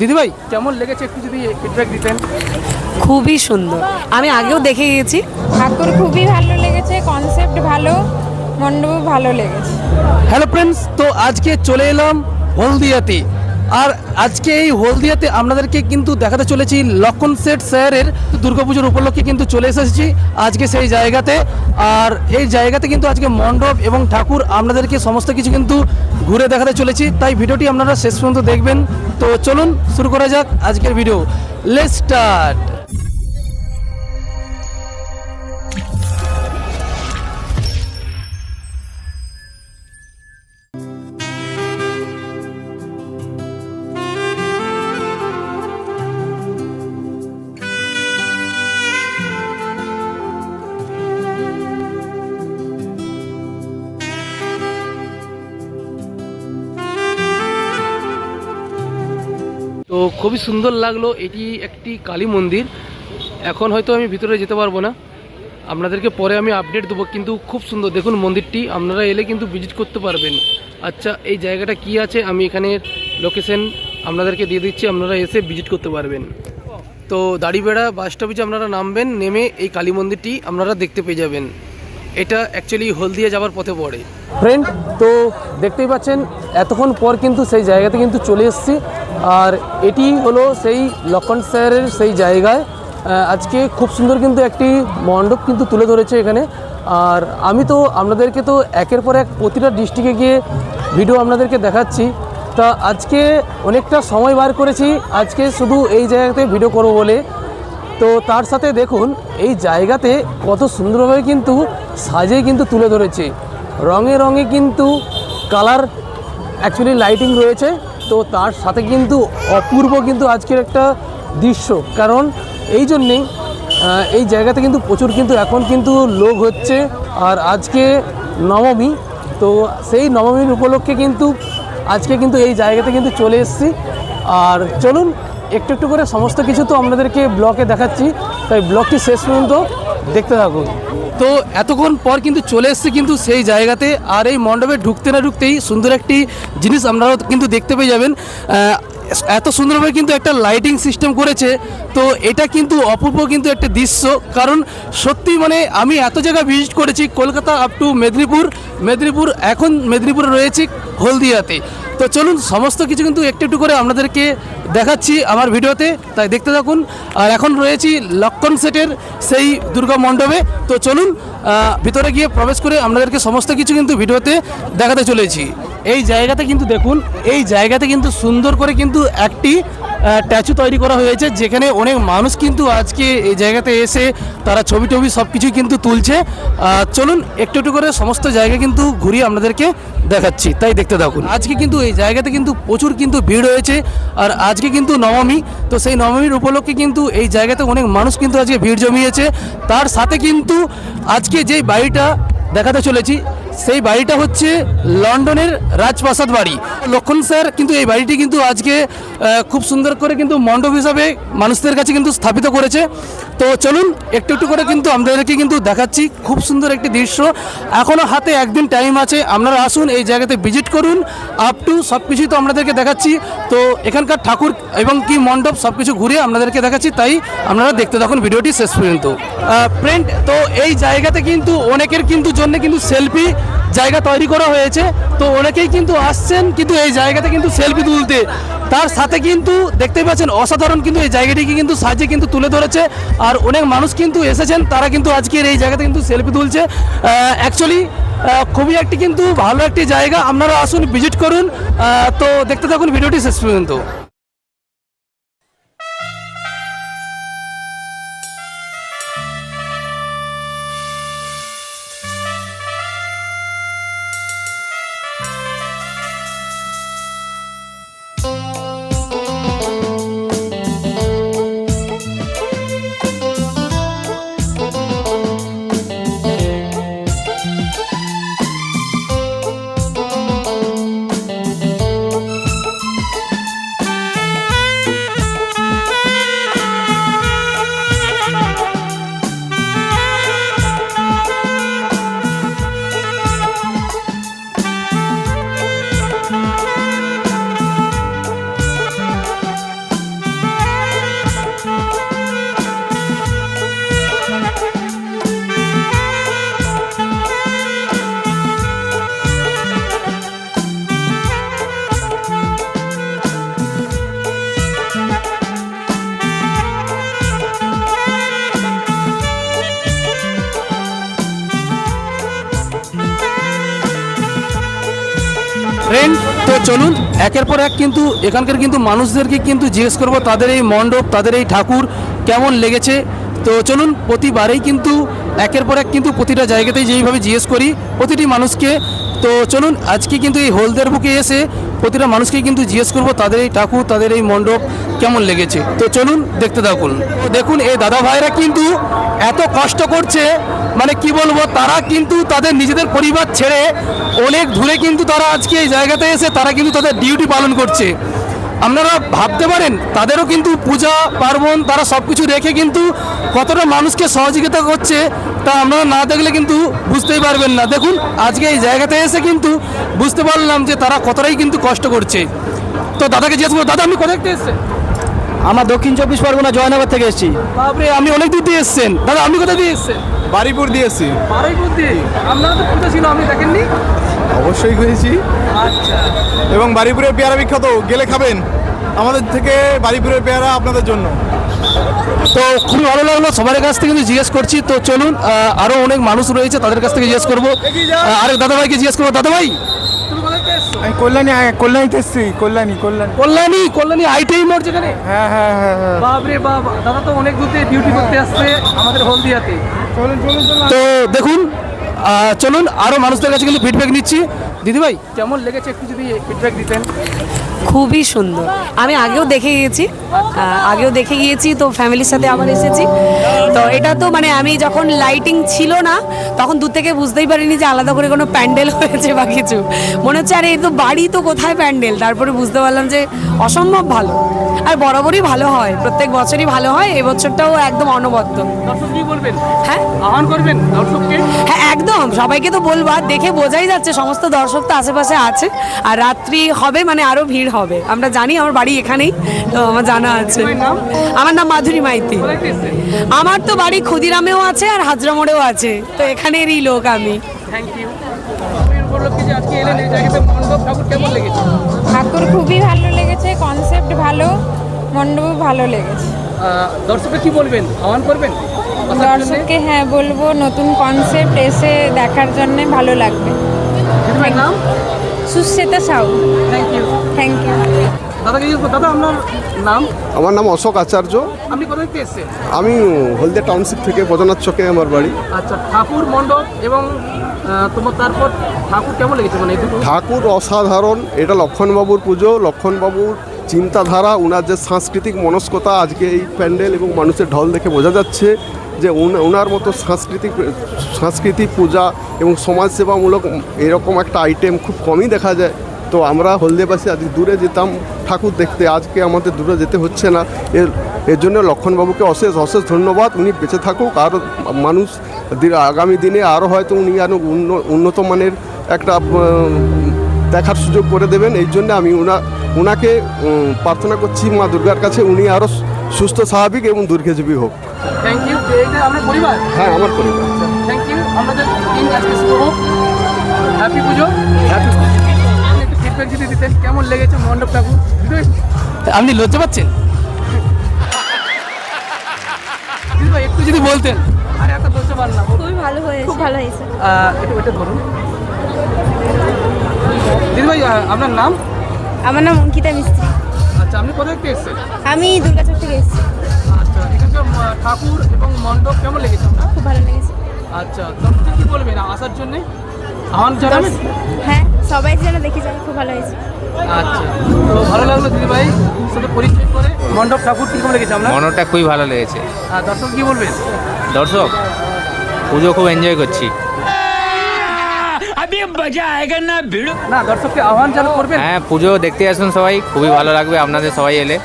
দিদিভাই কেমন লেগেছে একটু যদি ফিডব্যাক দিতেন? খুবই সুন্দর। আমি আগেও দেখে গিয়েছি। ঠাকুর খুবই ভালো লেগেছে কনসেপ্ট ভালো মণ্ডপ ভালো লেগেছে। হ্যালো ফ্রেন্ডস তো আজকে চলে এলাম হলদিয়াতে। আর আজকে এই হলদিয়াতে আপনাদেরকে কিন্তু দেখাতে চলেছি লক্ষণ সেট স্যারের দুর্গাপুজোর উপলক্ষে কিন্তু চলে এসেছি আজকে সেই জায়গাতে। আর এই জায়গাতে কিন্তু আজকে মণ্ডপ এবং ঠাকুর আপনাদেরকে সমস্ত কিছু কিন্তু ঘুরে দেখাতে চলেছি। তাই ভিডিওটি আপনারা শেষ পর্যন্ত দেখবেন। তো চলুন শুরু করা যাক আজকের ভিডিও। Let start. খুবই সুন্দর লাগল। এটি একটি কালী মন্দির। এখন হয়তো আমি ভিতরে যেতে পারব না। আপনাদেরকে পরে আমি আপডেট দেবো, কিন্তু খুব সুন্দর। দেখুন মন্দিরটি, আপনারা এলে কিন্তু ভিজিট করতে পারবেন। আচ্ছা এই জায়গাটা কি আছে? আমি এখানের লোকেশন আপনাদেরকে দিয়ে দিচ্ছি, আপনারা এসে ভিজিট করতে পারবেন। তো দাড়িবেড়া বাস স্টপেজে আপনারা নামবেন, নেমে এই কালী মন্দিরটি আপনারা দেখতে পেয়ে যাবেন। এটা অ্যাকচুয়ালি হলদিয়া যাওয়ার পথে পড়ে। ফ্রেন্ড তো দেখতেই পাচ্ছেন, এতক্ষণ পর কিন্তু সেই জায়গাতে কিন্তু চলে এসেছি। আর এটি হলো সেই লক্ষণ স্যারের সেই জায়গায়। আজকে খুব সুন্দর কিন্তু একটি মণ্ডপ কিন্তু তুলে ধরেছে এখানে। আর আমি তো আপনাদেরকে তো একের পর এক প্রতিটা ডিস্ট্রিক্টে গিয়ে ভিডিও আপনাদেরকে দেখাচ্ছি। তা আজকে অনেকটা সময় বার করেছি। আজকে শুধু এই জায়গাতে ভিডিও করব বলে। তো তার সাথে দেখুন, এই জায়গাতে কত সুন্দরভাবে কিন্তু সাজে কিন্তু তুলে ধরেছে। রঙে রঙে কিন্তু কালার অ্যাকচুয়ালি লাইটিং রয়েছে। তো তার সাথে কিন্তু অপূর্ব কিন্তু আজকের একটা দৃশ্য। কারণ এই জন্যেই এই জায়গাতে কিন্তু প্রচুর কিন্তু এখন কিন্তু লোক হচ্ছে। আর আজকে নবমী, তো সেই নবমীর উপলক্ষে কিন্তু আজকে কিন্তু এই জায়গাতে কিন্তু চলে এসেছি। আর চলুন একটু একটু করে সমস্ত কিছু তো আপনাদেরকে ব্লকে দেখাচ্ছি। তাই ব্লগটি শেষ পর্যন্ত দেখতে থাকুন। তো এতক্ষণ পর কিন্তু চলে এসেছে কিন্তু সেই জায়গাতে, আর এই মণ্ডপে ঢুকতে না ঢুকতেই সুন্দর একটি জিনিস আপনারাও কিন্তু দেখতে পেয়ে যাবেন। এত সুন্দরভাবে কিন্তু একটা লাইটিং সিস্টেম করেছে। তো এটা কিন্তু অপূর্ব কিন্তু একটা দৃশ্য। কারণ সত্যি মানে আমি এত জায়গা ভিজিট করেছি, কলকাতা আপ টু মেদিনীপুর। মেদিনীপুর, এখন মেদিনীপুরে রয়েছি হলদিয়াতে। তো চলুন, সমস্ত কিছু কিন্তু একটু একটু করে আপনাদেরকে দেখাচ্ছি আমার ভিডিওতে। তাই দেখতে থাকুন। আর এখন রয়েছি লক্ষণ সেটের সেই দুর্গা মণ্ডপে। তো চলুন ভিতরে গিয়ে প্রবেশ করে আপনাদেরকে সমস্ত কিছু কিন্তু ভিডিওতে দেখাতে চলেছি। এই জায়গাতে কিন্তু দেখুন, এই জায়গাতে কিন্তু সুন্দর করে কিন্তু একটি ট্যাচু তৈরি করা হয়েছে, যেখানে অনেক মানুষ কিন্তু আজকে এই জায়গাতে এসে তারা ছবি টবি সব কিছুই কিন্তু তুলছে। চলুন একটু একটু করে সমস্ত জায়গা কিন্তু ঘুরিয়ে আপনাদেরকে দেখাচ্ছি। তাই দেখতে থাকুন। আজকে কিন্তু এই জায়গাতে কিন্তু প্রচুর কিন্তু ভিড় হয়েছে আর আজকে কিন্তু নবমী, তো সেই নবমীর উপলক্ষে কিন্তু এই জায়গাতে অনেক মানুষ কিন্তু আজকে ভিড় জমিয়েছে। তার সাথে কিন্তু আজকে যেই বাড়িটা দেখাতে চলেছি সেই বাড়িটা হচ্ছে লন্ডনের রাজপ্রাসাদ বাড়ি। লক্ষণ স্যার, কিন্তু এই বাড়িটি কিন্তু আজকে খুব সুন্দর করে কিন্তু মণ্ডপ হিসাবে মানুষদের কাছে কিন্তু স্থাপিত করেছে। তো চলুন, একটু একটু করে কিন্তু আমাদেরকে কিন্তু দেখাচ্ছি। খুব সুন্দর একটি দৃশ্য। এখনও হাতে একদিন টাইম আছে, আপনারা আসুন, এই জায়গাতে ভিজিট করুন। আপ টু সব কিছুই তো আপনাদেরকে দেখাচ্ছি। তো এখানকার ঠাকুর এবং কি মণ্ডপ সব কিছু ঘুরে আপনাদেরকে দেখাচ্ছি। তাই আপনারা দেখতে থাকুন ভিডিওটি শেষ পর্যন্ত। ফ্রেন্ড তো এই জায়গাতে কিন্তু অনেকের কিন্তু জন্য কিন্তু সেলফি জায়গা তৈরি করা হয়েছে। তো অনেকেই কিন্তু আসছেন, কিন্তু এই জায়গাতে কিন্তু সেলফি তুলতে। তার সাথে কিন্তু দেখতেই পাচ্ছেন, অসাধারণ কিন্তু এই জায়গাটিকে কিন্তু সাজিয়ে কিন্তু তুলে ধরেছে। আর অনেক মানুষ কিন্তু এসেছেন, তারা কিন্তু আজকের এই জায়গাতে কিন্তু সেলফি তুলছে। অ্যাকচুয়ালি খুবই একটি কিন্তু ভালো একটি জায়গা। আপনারা আসুন ভিজিট করুন। তো দেখতে থাকুন, ভিডিওটি শেষ পর্যন্ত। চলুন, একের পর এক কিন্তু এখানকার কিন্তু মানুষদেরকে কিন্তু জিজ্ঞেস করব, তাদের এই মণ্ডপ, তাদের এই ঠাকুর কেমন লেগেছে? তো চলুন, প্রতিবারেই কিন্তু একের পর এক কিন্তু প্রতিটা জায়গাতেই যেইভাবে জিজ্ঞেস করি প্রতিটি মানুষকে। তো চলুন, আজকে কিন্তু এই হলদের বুকে এসে প্রতিটা মানুষকে কিন্তু জিজ্ঞেস করব, তাদের এই ঠাকুর তাদের এই মণ্ডপ কেমন লেগেছে? তো চলুন, দেখতে থাকুন। দেখুন, এই দাদা ভাইরা কিন্তু এত কষ্ট করছে মানে কি বলব, তারা কিন্তু তাদের নিজেদের পরিবার ছেড়ে অনেক দূরে কিন্তু তারা আজকে এই জায়গাতে এসে তারা কিন্তু তাদের ডিউটি পালন করছে। আপনারা ভাবতে পারেন, তাদেরও কিন্তু পূজা, পার্বণ, তারা সব কিছু রেখে কিন্তু কতটা মানুষকে সহযোগিতা করছে তা আপনারা না দেখলে কিন্তু বুঝতেই পারবেন না। দেখুন আজকে এই জায়গাতে এসে কিন্তু বুঝতে পারলাম যে তারা কতটাই কিন্তু কষ্ট করছে। তো দাদাকে জিজ্ঞেস করব দাদা আপনি কোথায় থেকে এসেছেন? আমরা দক্ষিণ চব্বিশ পরগনা জয়নগর থেকে এসেছি। বাপরে আপনি অনেক দূর দিয়ে এসেছেন। দাদা আপনি কোথায় দিয়ে এসেছেন? বাড়িপুর দিয়েছি বারুইপুর দিয়ে? আপনারা তো পূজা ছিল আপনি দেখেননি? অবশ্যই হয়েছি আচ্ছা। এবং বাড়িপুরের পেয়ারা বিখ্যাত গেলে খাবেন। আমাদের থেকে বাড়িপুরের পেয়ারা আপনাদের জন্য। তো খুবই ভালো লাগল সবার কাছ থেকে কিন্তু জিজ্ঞেস করছি। তো চলুন আহ, আরও অনেক মানুষ রয়েছে তাদের কাছ থেকে জিজ্ঞেস করব। আরেক দাদা ভাইকে জিজ্ঞেস করব। দাদা ভাই তুমি কোথায় থেকে এসছো? আমি কল্যাণী কল্যাণীতে এসেছি কল্যাণী কল্যাণী। কল্যাণী কল্যাণী আইটিআই মোড় যেখানে? হ্যাঁ হ্যাঁ হ্যাঁ হ্যাঁ। বাপরে বাপ দাদা তো অনেক দূর থেকে ডিউটি করতে আসছে আমাদের হলদিয়াতে। চলুন চলুন চলুন। তো দেখুন চলুন আরও মানুষদের কাছে কিন্তু ফিডব্যাক নিচ্ছি। দিদিভাই কেমন লেগেছে একটু যদি ফিডব্যাক দিতেন? খুবই সুন্দর। আমি আগেও দেখে গিয়েছি। আগেও দেখে গিয়েছি তো ফ্যামিলির সাথে আবার এসেছি। তো এটা তো মানে আমি যখন লাইটিং ছিল না তখন দূর থেকে বুঝতেই পারিনি যে আলাদা করে কোনো প্যান্ডেল হয়েছে বা কিছু। মনে হচ্ছে আরে এই তো বাড়ি তো কোথায় প্যান্ডেল? তারপরে বুঝতে পারলাম যে অসম্ভব ভালো। আর বরাবরই ভালো হয় প্রত্যেক বছরই ভালো হয় এবছরটাও একদম অনবদ্য। হ্যাঁ? আহ্বান করবেন হ্যাঁ একদম। সবাইকে তো বলব দেখে বোঝাই যাচ্ছে সমস্ত দর্শক। তো আশেপাশে আছে আর রাত্রি হবে মানে আরও ভিড় হবে। আমরা জানি আমার বাড়ি এখানেই তো আমার জানা আছে। আমার নাম মাধুরী মাইতি। আমার তো বাড়ি ক্ষুদিরামেও আছে আর হাজরা মোড়েও আছে তো এখানেরই লোক আমি। থ্যাংক ইউ মণ্ডপ ঠাকুর কেমন লেগেছে? ঠাকুর খুবই ভালো লেগেছে কনসেপ্ট ভালো মণ্ডপও ভালো লেগেছে। দর্শককে কি বলবেন? আহ্বান করবেন? দর্শককে হ্যাঁ বলব নতুন কনসেপ্ট এসে দেখার জন্য ভালো লাগবে। দিদিভাইয়ের নাম? Sushweta Shaw. Thank you thank you দাদাকে দাদা আপনার নাম? আমার নাম অশোক আচার্য। আপনি কোথায় থেকে এসেছেন? আমি হলদিয়া টাউনশিপ থেকে বজনাথ চকে আমার বাড়ি। আচ্ছা ঠাকুর মণ্ডপ এবং তোমার তারপর ঠাকুর কেমন লেগেছে? মানে ঠাকুর অসাধারণ এটা লক্ষণবাবুর পুজো। লক্ষণবাবুর চিন্তাধারা ওনার যে সাংস্কৃতিক মনস্কতা, আজকে এই প্যান্ডেল এবং মানুষের ঢল দেখে বোঝা যাচ্ছে যে ওনার মতো সাংস্কৃতিক সাংস্কৃতিক পূজা এবং সমাজসেবামূলক এরকম একটা আইটেম খুব কমই দেখা যায়। তো আমরা হলদিয়াবাসী আজ দূরে যেতাম, ঠাকুর দেখতে। আজকে আমাদের দূরে যেতে হচ্ছে না। এর এর জন্য লক্ষণবাবুকে অশেষ অশেষ ধন্যবাদ। উনি বেঁচে থাকুক। আর মানুষ আগামী দিনে আরও হয়তো উনি আরও উন্ন- উন্নত মানের একটা দেখার সুযোগ করে দেবেন। এই জন্য আমি ওনা ওনাকে প্রার্থনা করছি মা দুর্গার কাছে। উনি আরও সুস্থ স্বাভাবিক এবং দুর্গজীবী হোক। থ্যাংক ইউ পরিবার? হ্যাঁ আমার পরিবার। থ্যাংক ইউ আপনাদের দিন আজকে শুভ হোক হ্যাপি পুজো হ্যাপি ফিডব্যাক যদি দিতেন কেমন লেগেছে মণ্ডপ ঠাকুর? আপনি লজ্জা পাচ্ছেন? একটু যদি বলতেন। আরে এত লজ্জা না। খুবই ভালো হয়েছে। খুব ভালো হয়েছে। একটু এটা ধরুন। দিদিভাই আহ, আপনার নাম? আমার নাম অঙ্কিতা মিস্ত্রি। আচ্ছা আপনি কোথায় থেকে এসেছেন? আমি দুর্গাচক থেকে এসেছি। আচ্ছা এখানকার ঠাকুর এবং মণ্ডপ কেমন লেগেছে আপনার? খুব ভালো লেগেছে। আচ্ছা দর্শকদের কি বলবেন? আসার জন্যে? আমার জানাবেন হ্যাঁ সবাই যেন দেখে যাবে খুব ভালো হয়েছে। আচ্ছা তো ভালো লাগল দিদিভাই সাথে পরিচয় করে। মণ্ডপ ঠাকুর কীরকম লেগেছে আপনার? মনটা খুবই ভালো লেগেছে। আর দর্শক কি বলবেন? দর্শক পুজো খুব এনজয় করছি। না দর্শককে আহ্বান চালু করবেন। হ্যাঁ পুজো দেখতে আসুন সবাই খুবই ভালো লাগবে আপনাদের সবাই এলে।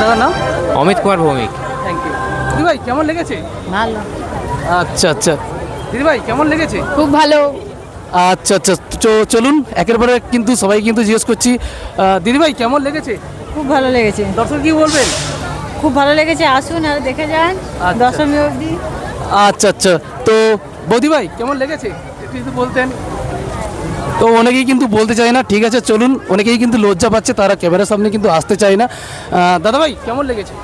দাদা নাম? অমিত কুমার ভৌমিক। থ্যাংক ইউ দিদিভাই কেমন লেগেছে? ভালো। আচ্ছা আচ্ছা। দিদিভাই কেমন লেগেছে? খুব ভালো। আচ্ছা আচ্ছা। তো চলুন একের পরে কিন্তু সবাই কিন্তু জিজ্ঞেস করছি আহ, দিদিভাই কেমন লেগেছে? খুব ভালো লেগেছে। দর্শক কি বলবেন? খুব ভালো লেগেছে আসুন আর দেখে যান আচ্ছা। দশমী অবধি। আচ্ছা আচ্ছা। তো বৌদি ভাই কেমন লেগেছে? বলতেন। তো অনেকেই কিন্তু বলতে চায় না ঠিক আছে চলুন। অনেকেই কিন্তু লজ্জা পাচ্ছে তারা ক্যামেরার সামনে কিন্তু আসতে চায় না। দাদা ভাই কেমন লেগেছে?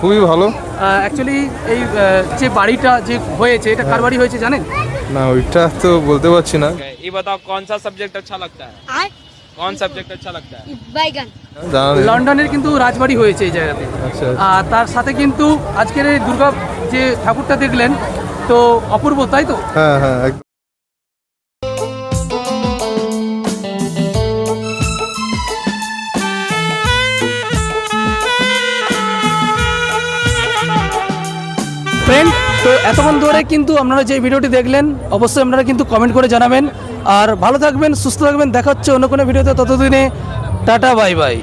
খুবই ভালো। অ্যাকচুয়ালি এই যে বাড়িটা যে হয়েছে এটা কার হ্যাঁ। বাড়ি হয়েছে জানেন? না ওইটা তো বলতে পারছি না। এই বাতাও কোন সা সাবজেক্ট আচ্ছা লাগতা? হ্যায় কোন সাবজেক্ট আচ্ছা अच्छा লাগতা? বাইগান। লন্ডনের কিন্তু রাজবাড়ি হয়েছে এই জায়গাতে। আচ্ছা, আচ্ছা। আর তার সাথে কিন্তু আজকের এই দুর্গা যে ঠাকুরটা দেখলেন তো অপূর্ব তাই তো? হ্যাঁ হ্যাঁ তো এতক্ষণ ধরে কিন্তু আপনারা যে ভিডিওটি দেখলেন, অবশ্যই আপনারা কিন্তু কমেন্ট করে জানাবেন। আর ভালো থাকবেন, সুস্থ থাকবেন, দেখা হচ্ছে অন্য কোনো ভিডিওতে, ততদিনে টাটা বাই বাই